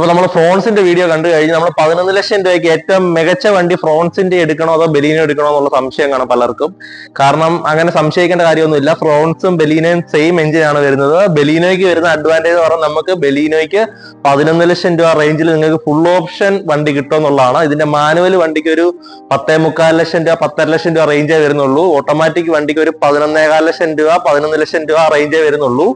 അപ്പൊ നമ്മൾ ഫ്രോൺസിന്റെ വീഡിയോ കണ്ടു കഴിഞ്ഞ് നമ്മൾ പതിനൊന്ന് ലക്ഷം രൂപയ്ക്ക് ഏറ്റവും മികച്ച വണ്ടി ഫ്രോൺസിന്റെ എടുക്കണോ അതോ ബലീനോ എടുക്കണോ എന്നുള്ള സംശയം കാണും പലർക്കും. കാരണം അങ്ങനെ സംശയിക്കേണ്ട കാര്യമൊന്നുമില്ല. ഫ്രോൺസും ബലീനയും സെയിം എഞ്ചിനാണ് വരുന്നത്. ബലീനോയ്ക്ക് വരുന്ന അഡ്വാന്റേജ് എന്ന് പറഞ്ഞാൽ നമുക്ക് ബലീനോയ്ക്ക് പതിനൊന്ന് ലക്ഷം രൂപ റേഞ്ചിൽ നിങ്ങൾക്ക് ഫുൾ ഓപ്ഷൻ വണ്ടി കിട്ടുമെന്നുള്ളതാണ് ഇതിന്റെ മാനുവൽ വണ്ടിക്ക് ഒരു പത്തേ മുക്കാൽ ലക്ഷം രൂപ പത്തര ലക്ഷം രൂപ റേഞ്ചേ വരുന്നുള്ളൂ. ഓട്ടോമാറ്റിക് വണ്ടിക്ക് ഒരു പതിനൊന്നേകാൽ ലക്ഷം രൂപ പതിനൊന്ന് ലക്ഷം രൂപ റേഞ്ചേ വരുന്നുള്ളൂ.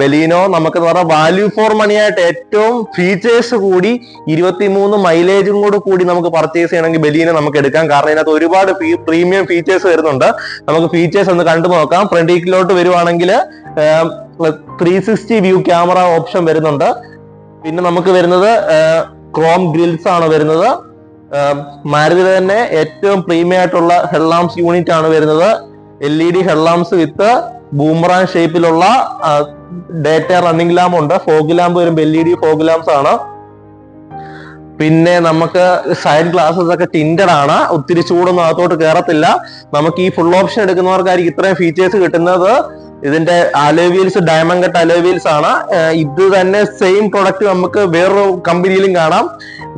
ബലീനോ നമുക്ക് എന്ന് പറഞ്ഞാൽ വാല്യൂ ഫോർ മണിയായിട്ട് ഏറ്റവും ഫീച്ചേഴ്സ് കൂടി ഇരുപത്തിമൂന്ന് മൈലേജും കൂടെ കൂടി നമുക്ക് പർച്ചേസ് ചെയ്യണമെങ്കിൽ ബലീനെ നമുക്ക് എടുക്കാം. കാരണം ഇതിനകത്ത് ഒരുപാട് പ്രീമിയം ഫീച്ചേഴ്സ് വരുന്നുണ്ട്. നമുക്ക് ഫീച്ചേഴ്സ് ഒന്ന് കണ്ടു നോക്കാം. ഫ്രണ്ടീക്കിലോട്ട് വരുവാണെങ്കിൽ three sixty view camera option വരുന്നുണ്ട്. പിന്നെ നമുക്ക് വരുന്നത് ക്രോം ഗ്രിൽസ് ആണ് വരുന്നത്. മാരുതി തന്നെ ഏറ്റവും പ്രീമിയം ആയിട്ടുള്ള ഹെഡ്ലാംസ് യൂണിറ്റ് ആണ് വരുന്നത്. L E D headlamps with boomerang ഷേപ്പിലുള്ള ഡേറ്റ റണ്ണിംഗ് ലാമ്പ് ഉണ്ട്. ഫോഗ് ലാമ്പ് വരുമ്പോൾ L E D fog lamps ആണ്. പിന്നെ നമുക്ക് സൈഡ് ഗ്ലാസസ് ഒക്കെ ടിൻഡഡ് ആണ്. ഒത്തിരി ചൂടൊന്നും അകത്തോട്ട് കയറത്തില്ല നമുക്ക് ഈ ഫുൾ ഓപ്ഷൻ എടുക്കുന്നവർക്കായിരിക്കും ഇത്രയും ഫീച്ചേഴ്സ് കിട്ടുന്നത്. ഇതിന്റെ അലോവീൽസ് ഡയമണ്ട് കട്ട് അലോവീൽസ് ആണ്. ഇത് തന്നെ സെയിം പ്രൊഡക്റ്റ് നമുക്ക് വേറൊരു കമ്പനിയിലും കാണാം.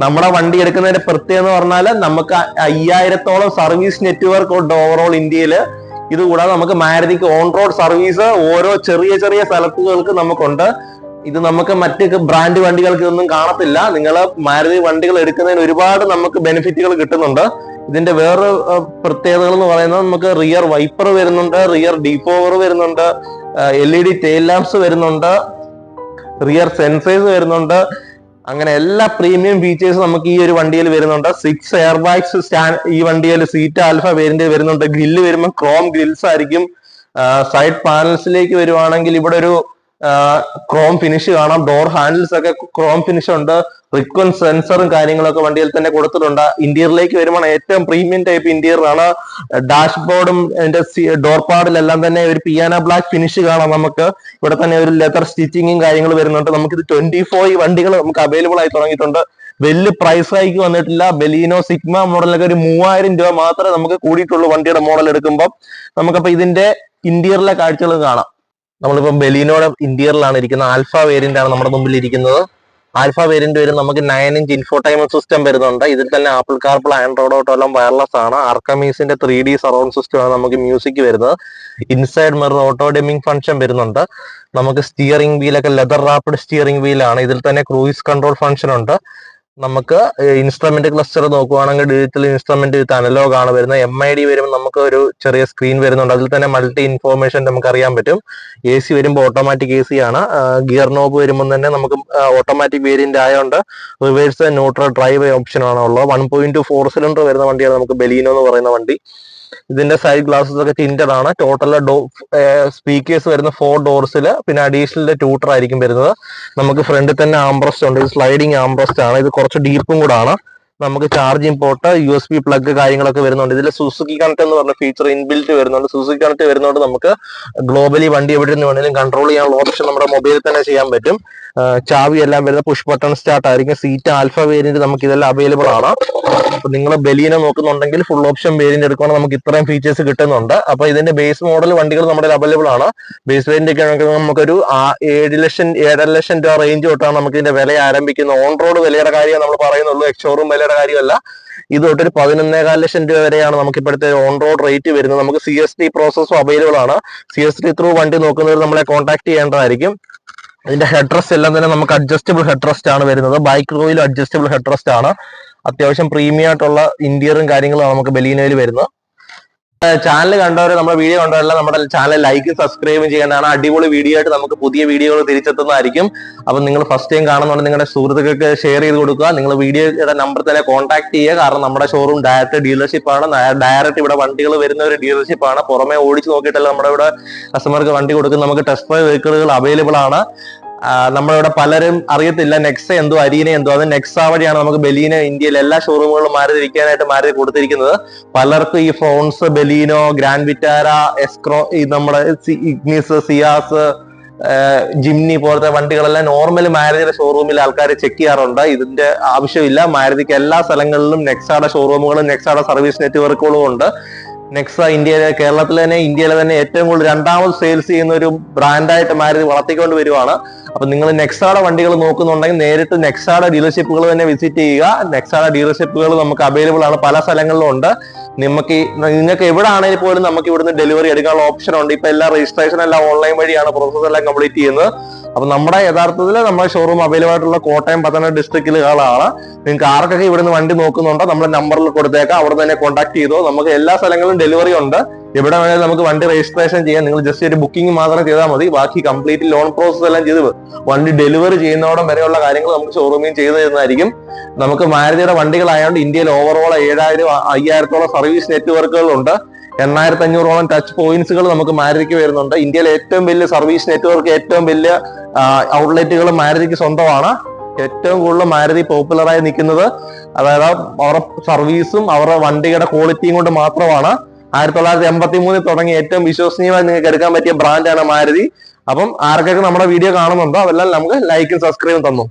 നമ്മുടെ വണ്ടി എടുക്കുന്നതിന്റെ പ്രത്യേകത എന്ന് പറഞ്ഞാൽ നമുക്ക് അയ്യായിരത്തോളം സർവീസ് നെറ്റ്വർക്ക് ഉണ്ട് ഓവറോൾ ഇന്ത്യയിൽ ഇതുകൂടാതെ നമുക്ക് മാരുതിക്ക് ഓൺ റോഡ് സർവീസ് ഓരോ ചെറിയ ചെറിയ സ്ഥലത്തുകൾക്ക് നമുക്കുണ്ട്. ഇത് നമുക്ക് മറ്റ് ബ്രാൻഡ് വണ്ടികൾക്ക് ഇതൊന്നും കാണത്തില്ല. നിങ്ങൾ മാരുതി വണ്ടികൾ എടുക്കുന്നതിന് ഒരുപാട് നമുക്ക് ബെനിഫിറ്റുകൾ കിട്ടുന്നുണ്ട്. ഇതിന്റെ വേറെ പ്രത്യേകതകൾ എന്ന് പറയുന്നത് നമുക്ക് റിയർ വൈപ്പർ വരുന്നുണ്ട് റിയർ ഡീപോവർ വരുന്നുണ്ട് L E D tail lamps വരുന്നുണ്ട് റിയർ സെൻസേഴ്സ് വരുന്നുണ്ട്. അങ്ങനെ എല്ലാ പ്രീമിയം ഫീച്ചേഴ്സും നമുക്ക് ഈ ഒരു വണ്ടിയിൽ വരുന്നുണ്ട്. സിക്സ് എയർ ബാഗ്സ് സ്റ്റാൻഡ് ഈ വണ്ടിയിൽ സീറ്റ് ആൽഫ വേരിയന്റ് വരുന്നുണ്ട്. ഗ്രില്ല് വരുമ്പോൾ ക്രോം ഗ്രിൽസ് ആയിരിക്കും. സൈഡ് പാനൽസിലേക്ക് വരുവാണെങ്കിൽ ഇവിടെ ഒരു ക്രോം ഫിനിഷ് കാണാം. ഡോർ ഹാൻഡിൽസ് ഒക്കെ ക്രോം ഫിനിഷ് ഉണ്ട്. റിക്വൻ സെൻസറും കാര്യങ്ങളൊക്കെ വണ്ടിയിൽ തന്നെ കൊടുത്തിട്ടുണ്ട്. ഇന്റീരിയറിലേക്ക് വരുമ്പോൾ ഏറ്റവും പ്രീമിയം ടൈപ്പ് ഇന്റീരിയർ ആണ്. ഡാഷ്ബോർഡും അതിന്റെ ഡോർ പാഡിലെല്ലാം തന്നെ ഒരു പിയാന ബ്ലാക്ക് ഫിനിഷ് കാണാം നമുക്ക്. ഇവിടെ തന്നെ ഒരു ലെതർ സ്റ്റിച്ചിങ്ങും കാര്യങ്ങൾ വരുന്നുണ്ട്. നമുക്ക് ഇത് ട്വന്റി ഫോർ വണ്ടികൾ നമുക്ക് അവൈലബിൾ ആയി തുടങ്ങിയിട്ടുണ്ട്. വലിയ പ്രൈസ് ഹൈക്ക് വന്നിട്ടില്ല. ബെലീനോ സിഗ്മ മോഡലൊക്കെ ഒരു മൂവായിരം രൂപ മാത്രമേ നമുക്ക് കൂടിയിട്ടുള്ളൂ വണ്ടിയുടെ മോഡൽ എടുക്കുമ്പോൾ നമുക്കപ്പോ ഇതിന്റെ ഇന്റീരിയറിലെ കാഴ്ചകൾ കാണാം. നമ്മളിപ്പം ബലീനോടെ ഇന്റീരിയറിലാണ് ഇരിക്കുന്നത്. ആൽഫ വേരിയന്റ് ആണ് നമ്മുടെ മുമ്പിൽ ഇരിക്കുന്നത്. ആൽഫ വേരിയന്റ് വരും നമുക്ക് നയൻ ഇഞ്ച് ഇൻഫോടൈൻമെന്റ് സിസ്റ്റം വരുന്നുണ്ട്. ഇതിൽ തന്നെ ആപ്പിൾ കാർപ്പിൾ ആൻഡ്രോയിഡ് ഓട്ടോ എല്ലാം വയർലെസ് ആണ്. ആർക്കമീസിന്റെ ത്രീ ഡി സറൗണ്ട് സിസ്റ്റം ആണ് നമുക്ക് മ്യൂസിക് വരുന്നത്. Inside mirror auto dimming function വരുന്നുണ്ട്. നമുക്ക് സ്റ്റിയറിംഗ് വീലൊക്കെ ലെതർ റാപ്പിഡ് സ്റ്റിയറിംഗ് വീലാണ് ഇതിൽ തന്നെ ക്രൂയിസ് കൺട്രോൾ ഫംഗ്ഷൻ ഉണ്ട്. നമുക്ക് ഇൻസ്ട്രുമെന്റ് ക്ലസ്റ്റർ നോക്കുവാണെങ്കിൽ ഡിജിറ്റൽ ഇൻസ്ട്രുമെന്റ് വിത്ത് അനലോഗ് ആണ് വരുന്നത്. എം ഐ ഡി വരുമ്പോൾ നമുക്ക് ഒരു ചെറിയ സ്ക്രീൻ വരുന്നുണ്ട്. അതിൽ തന്നെ മൾട്ടി ഇൻഫോർമേഷൻ നമുക്ക് അറിയാൻ പറ്റും. എ സി വരുമ്പോൾ ഓട്ടോമാറ്റിക് എ സി ആണ്. ഗിയർ നോബ് വരുമ്പോൾ തന്നെ നമുക്ക് ഓട്ടോമാറ്റിക് വേരിയന്റ് ആയതുകൊണ്ട് റിവേഴ്സ് ന്യൂട്രൽ ഡ്രൈവ് ഓപ്ഷൻ ആണ് ഉള്ളത് വൺ പോയിന്റ് ഫോർ സിലിണ്ടർ വരുന്ന വണ്ടിയാണ് നമുക്ക് ബലീനോ എന്ന് പറയുന്ന വണ്ടി. ഇതിന്റെ സൈഡ് ഗ്ലാസസ് ഒക്കെ ടിന്റഡ് ആണ്. ടോട്ടൽ ഡോ സ്പീക്കേഴ്സ് വരുന്ന ഫോർ ഡോർസിൽ പിന്നെ അഡീഷണൽ ട്യൂട്ടർ ആയിരിക്കും വരുന്നത്. നമുക്ക് ഫ്രണ്ടിൽ തന്നെ ആംബ്രസ്റ്റ് ഉണ്ട്. ഇത് സ്ലൈഡിങ് ആംബ്രസ്റ്റ് ആണ്. ഇത് കുറച്ച് ഡീപ്പും കൂടെ ആണ്. നമുക്ക് charging port U S B plug കാര്യങ്ങളൊക്കെ വരുന്നുണ്ട്. ഇതിൽ സുസുക്കി കണക്ട് എന്ന് പറഞ്ഞ ഫീച്ചർ ഇൻബിൽറ്റ് വരുന്നുണ്ട്. സുസുക്കി കണക്ട് വരുന്നതുകൊണ്ട് നമുക്ക് ഗ്ലോബലി വണ്ടി എവിടെ നിന്ന് വേണമെങ്കിലും കൺട്രോൾ ചെയ്യാനുള്ള ഓപ്ഷൻ നമ്മുടെ മൊബൈലിൽ തന്നെ ചെയ്യാൻ പറ്റും. ചാവി എല്ലാം വരുന്ന പുഷ് ബട്ടൺ സ്റ്റാർട്ട് ആയിരിക്കും. സീറ്റ് ആൽഫ വേരിയന്റ് നമുക്ക് ഇതെല്ലാം അവൈലബിൾ ആണ്. അപ്പൊ നിങ്ങൾ ബലീന നോക്കുന്നുണ്ടെങ്കിൽ ഫുൾ ഓപ്ഷൻ വേരിയന്റ് എടുക്കുവാണെങ്കിൽ നമുക്ക് ഇത്രയും ഫീച്ചേഴ്സ് കിട്ടുന്നുണ്ട്. അപ്പൊ ഇതിന്റെ ബേസ് മോഡൽ വണ്ടികൾ നമ്മുടെ അവൈലബിൾ ആണ്. ബേസ് വേരിയന്റ് ഒക്കെ ആണെങ്കിൽ നമുക്കൊരു ഏഴ് ലക്ഷം ഏഴര ലക്ഷം രൂപ റേഞ്ച് തൊട്ടാണ് നമുക്ക് ഇതിന്റെ വില ആരംഭിക്കുന്നത്. ഓൺ റോഡ് വിലയുടെ കാര്യം നമ്മൾ പറയുന്നുള്ളൂ. എക്സ്ഷോറൂം വിലയുടെ കാര്യമല്ല. ഇത് തൊട്ടൊരു പതിനൊന്നേകാൽ ലക്ഷം രൂപ വരെയാണ് നമുക്ക് ഇപ്പോഴത്തെ ഓൺ റോഡ് റേറ്റ് വരുന്നത്. നമുക്ക് സി എസ് ടി പ്രോസസ്സും അവൈലബിൾ ആണ്. സി എസ് ടി ത്രൂ വണ്ടി നോക്കുന്നവർ നമ്മളെ കോൺടാക്ട് ചെയ്യേണ്ടതായിരിക്കും. ഇതിന്റെ ഹെഡ് റെസ്റ്റ് എല്ലാം തന്നെ നമുക്ക് അഡ്ജസ്റ്റബിൾ ഹെഡ് റെസ്റ്റ് ആണ് വരുന്നത്. ബൈക്ക് റോയിലും അഡ്ജസ്റ്റബിൾ ഹെഡ് റെസ്റ്റ് ആണ്. അത്യാവശ്യം പ്രീമിയം ആയിട്ടുള്ള ഇന്റീരിയറും കാര്യങ്ങളും നമുക്ക് ബലീനയിൽ വരുന്നത്. ചാനൽ കണ്ടവരെ നമ്മുടെ വീഡിയോ കണ്ടവരെല്ലാം നമ്മുടെ ചാനൽ ലൈക്ക് സബ്സ്ക്രൈബ് ചെയ്യേണ്ടതാണ്. അടിപൊളി വീഡിയോ ആയിട്ട് നമുക്ക് പുതിയ വീഡിയോകൾ തിരിച്ചെത്തുന്നതായിരിക്കും. അപ്പം നിങ്ങൾ ഫസ്റ്റ് ടൈം കാണുന്നുണ്ടെങ്കിൽ നിങ്ങളുടെ സുഹൃത്തുക്കൾക്ക് ഷെയർ ചെയ്ത് കൊടുക്കുക. നിങ്ങൾ വീഡിയോയുടെ നമ്പർ തന്നെ കോൺടാക്ട് ചെയ്യുക. കാരണം നമ്മുടെ ഷോറൂം ഡയറക്റ്റ് ഡീലർഷിപ്പ് ആണ്. ഡയറക്റ്റ് ഇവിടെ വണ്ടികൾ വരുന്ന ഒരു ഡീലർഷിപ്പ് ആണ്. പുറമെ ഓടിച്ച് നോക്കിയിട്ടല്ല നമ്മുടെ ഇവിടെ കസ്റ്റമർക്ക് വണ്ടി കൊടുക്കും നമുക്ക് ടെസ്റ്റ് ഡ്രൈവ് വെഹിക്കിളുകൾ അവൈലബിൾ ആണ്. നമ്മളിവിടെ പലരും അറിയത്തില്ല. നെക്സ എന്തോ അരീന എന്തോ. അത് നെക്സ വഴിയാണ് നമുക്ക് ബലീന ഇന്ത്യയിൽ എല്ലാ ഷോറൂമുകളും മാറി തിരിക്കാനായിട്ട് മാറി കൊടുത്തിരിക്കുന്നത്. പലർക്കും ഈ phones Baleno grand Vitara S Cross ഈ നമ്മുടെ ഇഗ്നിസ് സിയാസ് ജിംനി പോലത്തെ വണ്ടികളെല്ലാം നോർമൽ മാരുതിയുടെ ഷോറൂമിൽ ആൾക്കാർ ചെക്ക് ചെയ്യാറുണ്ട്. ഇതിന്റെ ആവശ്യമില്ല. മാരുതിക്ക് എല്ലാ സ്ഥലങ്ങളിലും നെക്സാടെ ഷോറൂമുകളും നെക്സാടെ സർവീസ് നെറ്റ്വർക്കുകളും ഉണ്ട്. നെക്സ ഇന്ത്യയിലെ കേരളത്തിൽ തന്നെ ഇന്ത്യയിലെ തന്നെ ഏറ്റവും കൂടുതൽ രണ്ടാമത് സെയിൽസ് ചെയ്യുന്ന ഒരു ബ്രാൻഡായിട്ട് മാരുതി വളർത്തിക്കൊണ്ട് വരുവാണ്. അപ്പൊ നിങ്ങൾ നെക്സാടെ വണ്ടികൾ നോക്കുന്നുണ്ടെങ്കിൽ നേരിട്ട് നെക്സാടെ ഡീലർഷിപ്പുകൾ തന്നെ വിസിറ്റ് ചെയ്യുക. നെക്സാടെ ഡീലർഷിപ്പുകൾ നമുക്ക് അവൈലബിൾ ആണ് പല സ്ഥലങ്ങളിലും ഉണ്ട്. നിങ്ങൾക്ക് നിങ്ങൾക്ക് എവിടെ ആണെങ്കിൽ പോലും നമുക്ക് ഇവിടുന്ന് ഡെലിവറി എടുക്കാനുള്ള ഓപ്ഷൻ ഉണ്ട്. ഇപ്പൊ എല്ലാ രജിസ്ട്രേഷൻ എല്ലാം ഓൺലൈൻ വഴിയാണ് പ്രോസസ് എല്ലാം കംപ്ലീറ്റ് ചെയ്യുന്നത്. അപ്പൊ നമ്മുടെ യഥാർത്ഥത്തിൽ നമ്മുടെ ഷോറൂം അവൈലബിൾ ആയിട്ടുള്ള കോട്ടയം പത്തനംതിട്ട ഡിസ്ട്രിക്റ്റിലുകളാണ് നിങ്ങൾക്ക് ആർക്കൊക്കെ ഇവിടുന്ന് വണ്ടി നോക്കുന്നുണ്ടോ നമ്മുടെ നമ്പറിൽ കൊടുത്തേക്കാം. അവിടെ തന്നെ കോൺടാക്ട് ചെയ്തോ. നമുക്ക് എല്ലാ സ്ഥലങ്ങളിലും ഡെലിവറി ഉണ്ട്. എവിടെ വേണേലും നമുക്ക് വണ്ടി രജിസ്ട്രേഷൻ ചെയ്യാം. നിങ്ങൾ ജസ്റ്റ് ഒരു ബുക്കിംഗ് മാത്രം ചെയ്താൽ മതി. ബാക്കി കംപ്ലീറ്റ് ലോൺ പ്രോസസ് എല്ലാം ചെയ്ത് വണ്ടി ഡെലിവറി ചെയ്യുന്നതോടം വരെയുള്ള കാര്യങ്ങൾ നമുക്ക് ഷോറൂമിൽ ചെയ്തു തരുന്നതായിരിക്കും. നമുക്ക് മാരുതിയുടെ വണ്ടികളായതുകൊണ്ട് ഇന്ത്യയിൽ ഓവറോൾ ഏഴായിരം അയ്യായിരത്തോളം സർവീസ് നെറ്റ്വർക്കുകളുണ്ട് എണ്ണായിരത്തി അഞ്ഞൂറോളം ടച്ച് പോയിന്റ്സുകൾ നമുക്ക് മാരുതിക്ക് വരുന്നുണ്ട്. ഇന്ത്യയിലെ ഏറ്റവും വലിയ സർവീസ് നെറ്റ്വർക്ക് ഏറ്റവും വലിയ ഔട്ട്ലെറ്റുകൾ മാരുതിക്ക് സ്വന്തമാണ്. ഏറ്റവും കൂടുതൽ മാരുതി പോപ്പുലറായി നിൽക്കുന്നത്. അതായത് അവരുടെ സർവീസും അവരുടെ വണ്ടിയുടെ ക്വാളിറ്റിയും കൊണ്ട് മാത്രമാണ്. ആയിരത്തി തൊള്ളായിരത്തി എൺപത്തി മൂന്നിൽ തുടങ്ങി ഏറ്റവും വിശ്വസനീയമായി നിങ്ങൾക്ക് എടുക്കാൻ പറ്റിയ ബ്രാൻഡാണ് മാരുതി. അപ്പം ആർക്കൊക്കെ നമ്മുടെ വീഡിയോ കാണുന്നുണ്ടോ? അതെല്ലാം നമുക്ക് ലൈക്കും സബ്സ്ക്രൈബും തന്നു.